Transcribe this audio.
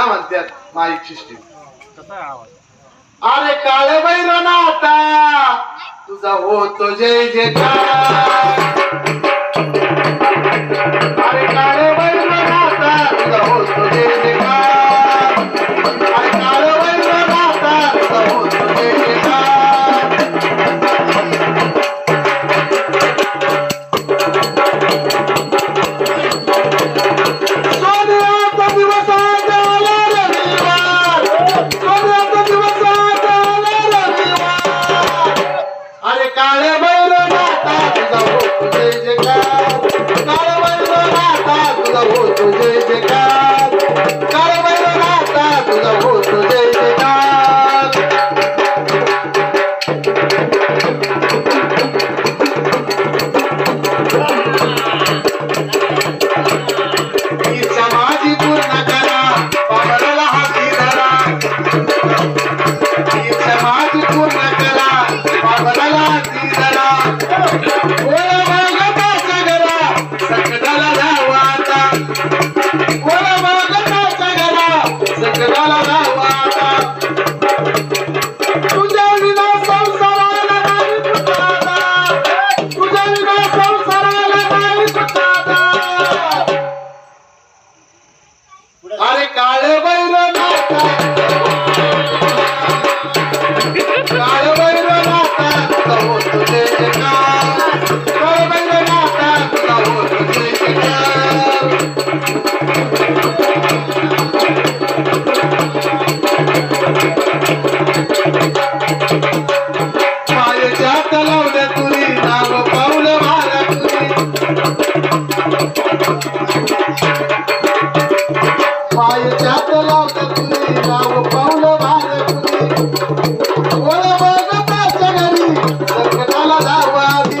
त्याला म्हणतात mic system अरे काळेबाई रनाता तुझा होतो जय जय हात लावल्या तुरी नाव पाऊल मारा तुरी. पाय जात लावल्या तुरी नाव पाऊल मारा तुरी. वळवळ पाच घरी जगताला धावा आधी